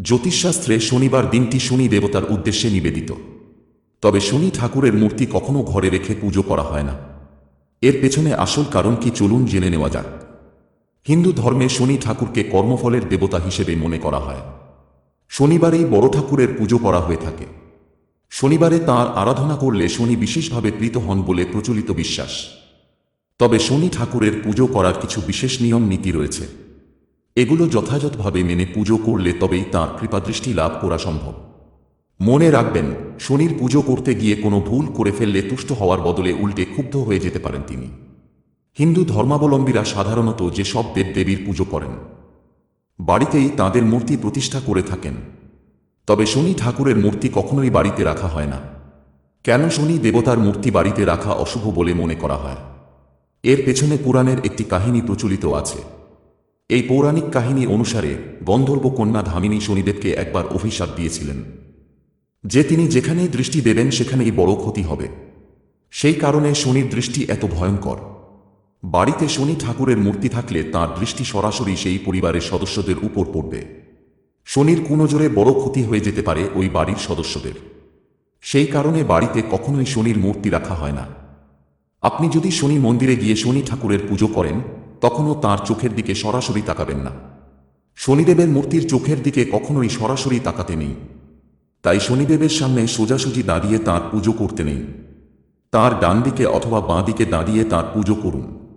জ্যোতিষশাস্ত্রে শনিবার দিনটি শনি দেবতার উদ্দেশ্যে নিবেদিত। তবে শনি ঠাকুরের মূর্তি কখনো ঘরে রেখে পুজো করা হয় না। এর পেছনে আসল কারণ কি চলুন জেনে নেওয়া যাক। হিন্দু ধর্মে শনি ঠাকুরকে কর্মফলের দেবতা হিসেবে মনে করা হয়। শনিবারেই বড় ঠাকুরের পুজো করা হয়ে থাকে। শনিবারে তাঁর আরাধনা করলে শনি বিশেষভাবে প্রীত হন বলে প্রচলিত বিশ্বাস। তবে শনি ঠাকুরের পুজো করার কিছু বিশেষ নিয়ম নীতি রয়েছে। এগুলো যথাযথভাবে মেনে পুজো করলে তবেই তাঁর কৃপাদৃষ্টি লাভ করা সম্ভব। মনে রাখবেন, শনির পুজো করতে গিয়ে কোনো ভুল করে ফেললে তুষ্ট হওয়ার বদলে উল্টে ক্ষুব্ধ হয়ে যেতে পারেন তিনি। হিন্দু ধর্মাবলম্বীরা সাধারণত যে সব দেবদেবীর পুজো করেন, বাড়িতেই তাদের মূর্তি প্রতিষ্ঠা করে থাকেন। তবে শনি ঠাকুরের মূর্তি কখনোই বাড়িতে রাখা হয় না। কেন শনি দেবতার মূর্তি বাড়িতে রাখা অশুভ বলে মনে করা হয়? এর পেছনে পুরাণের একটি কাহিনী প্রচলিত আছে। এই পৌরাণিক কাহিনী অনুসারে গন্ধর্ব কন্যা ধামিনী শনিদেবকে একবার অভিশাপ দিয়েছিলেন। যে তিনি যেখানেই দৃষ্টি দেবেন সেখানেই বড় ক্ষতি হবে। সেই কারণে শনির দৃষ্টি এত ভয়ঙ্কর। বাড়িতে শনি ঠাকুরের মূর্তি থাকলে তার দৃষ্টি সরাসরি সেই পরিবারের সদস্যদের উপর পড়বে। শনির কুনজরে বড় ক্ষতি হয়ে যেতে পারে ওই বাড়ির সদস্যদের। সেই কারণে বাড়িতে কখনোই শনির মূর্তি রাখা হয় না। আপনি যদি শনি মন্দিরে গিয়ে শনি ঠাকুরের পুজো করেন তখনও তার চোখের দিকে সরাসরি তাকাবেন না। শনিদেবের মূর্তির চোখের দিকে কখনোই সরাসরি তাকাতে নেই। তাই শনিদেবের সামনে সোজাসুজি দাঁড়িয়ে তাঁর পুজো করতে নেই। তার ডান দিকে অথবা বাঁ দিকে দাঁড়িয়ে তাঁর পুজো করুন।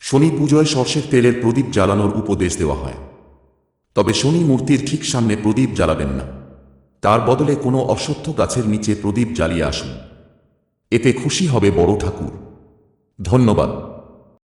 শনি পুজোয় সর্ষের তেলের প্রদীপ জ্বালানোর উপদেশ দেওয়া হয়। তবে শনি মূর্তির ঠিক সামনে প্রদীপ জ্বালাবেন না। তার বদলে কোনো অশ্বত্থ গাছের নিচে প্রদীপ জ্বালিয়ে আসুন। এতে খুশি হবে বড় ঠাকুর। ধন্যবাদ।